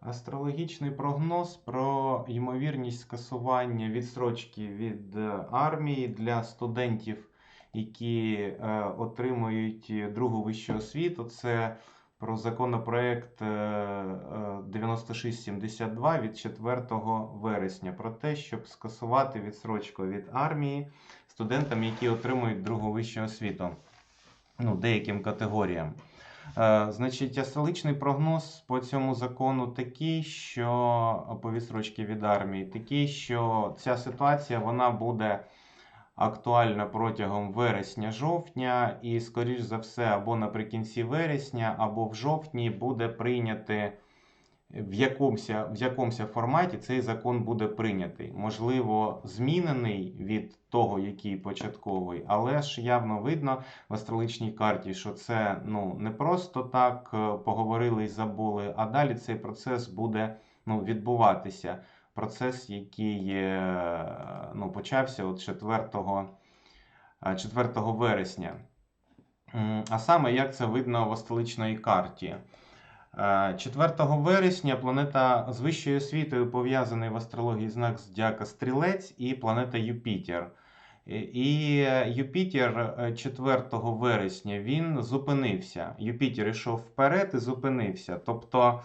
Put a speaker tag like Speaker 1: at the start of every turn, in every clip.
Speaker 1: Астрологічний прогноз про ймовірність скасування відстрочки від е, армії для студентів, які е, отримують другу вищу освіту. Це про законопроект е, е, 9672 від 4 вересня про те, щоб скасувати відстрочку від армії студентам, які отримують другу вищу освіту. Ну, деяким категоріям. Е, Значить, астрологічний прогноз по цьому закону такий, що по відстрочці від армії, такий, що ця ситуація вона буде актуальна протягом вересня-жовтня, і, скоріш за все, або наприкінці вересня, або в жовтні буде прийняти в якомся, в якомся форматі цей закон буде прийнятий. Можливо, змінений від того, який початковий, але ж явно видно в астрологічній карті, що це ну, не просто так е, поговорили і забули, а далі цей процес буде ну, відбуватися. Процес, який е, ну, почався от 4, е, 4 вересня. А саме як це видно в астрологічній карті. Е, 4 вересня планета з вищою освітою пов'язаний в астрології знак Зодіака Стрілець і планета Юпітер. І- І Юпітер е, 4 вересня він зупинився. Юпітер йшов вперед і зупинився. Тобто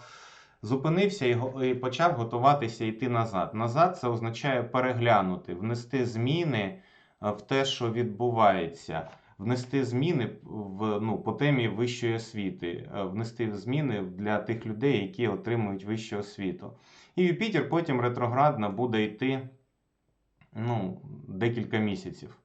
Speaker 1: зупинився і почав готуватися йти назад. Назад це означає переглянути, внести зміни е, в те, що відбувається внести зміни в, ну, по темі вищої освіти, е, внести зміни для тих людей, які отримують вищу освіту. І Юпітер потім ретроградно буде йти ну, декілька місяців.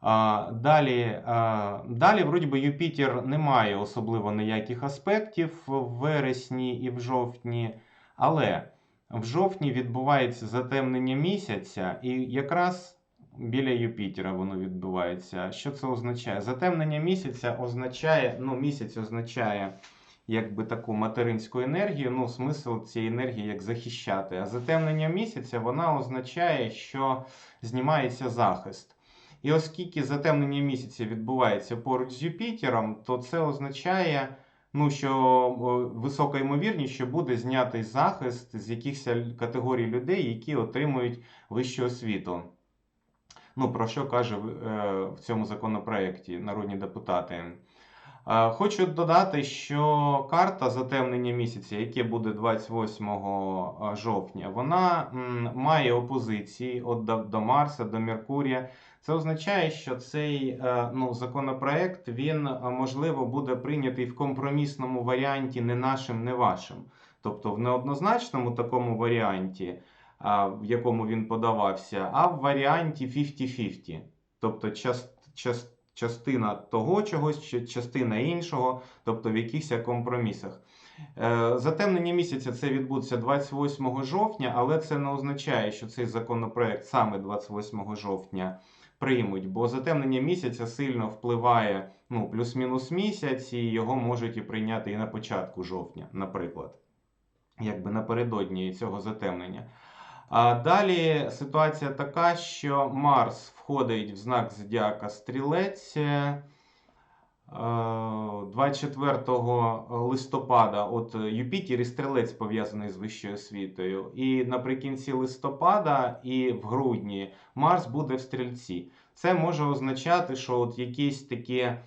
Speaker 1: А, далі, а, далі, вроді би, Юпітер не має особливо ніяких аспектів в вересні і в жовтні, але в жовтні відбувається затемнення місяця, і якраз біля Юпітера воно відбувається. Що це означає? Затемнення місяця означає, ну, місяць означає якби таку материнську енергію, ну, смисл цієї енергії як захищати. А затемнення місяця вона означає, що знімається захист. І оскільки затемнення місяця відбувається поруч з Юпітером, то це означає, ну, що висока ймовірність, що буде знятий захист з якихось категорій людей, які отримують вищу освіту. Ну, про що каже е, в цьому законопроекті народні депутати. Е, Хочу додати, що карта затемнення місяця, яке буде 28 жовтня, вона має опозиції от до, Марса, до Меркурія. Це означає, що цей е, ну, законопроект він е, можливо буде прийнятий в компромісному варіанті не нашим, не вашим. Тобто в неоднозначному такому варіанті, в якому він подавався, а в варіанті 50-50. Тобто час, час, частина того чогось, частина іншого, тобто в якихось компромісах. Е, Затемнення місяця це відбудеться 28 жовтня, але це не означає, що цей законопроект саме 28 жовтня приймуть, бо затемнення місяця сильно впливає ну, плюс-мінус місяць, і його можуть і прийняти і на початку жовтня, наприклад, якби напередодні цього затемнення. А далі ситуація така, що Марс входить в знак Зодіака Стрілець. е, 24 листопада, от Юпітер і Стрілець пов'язаний з вищою освітою. І наприкінці листопада і в грудні Марс буде в стрільці. Це може означати, що от якісь такі е,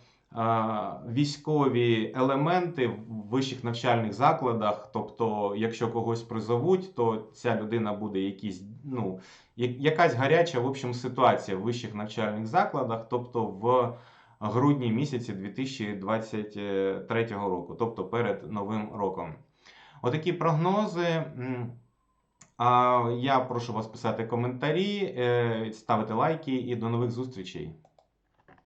Speaker 1: військові елементи в вищих навчальних закладах, тобто, якщо когось призовуть, то ця людина буде якісь, ну, якась гаряча в общем, ситуація в вищих навчальних закладах, тобто в грудні місяці 2023 року, тобто перед Новим роком. Отакі прогнози. Я прошу вас писати коментарі, е, ставити лайки і до нових зустрічей.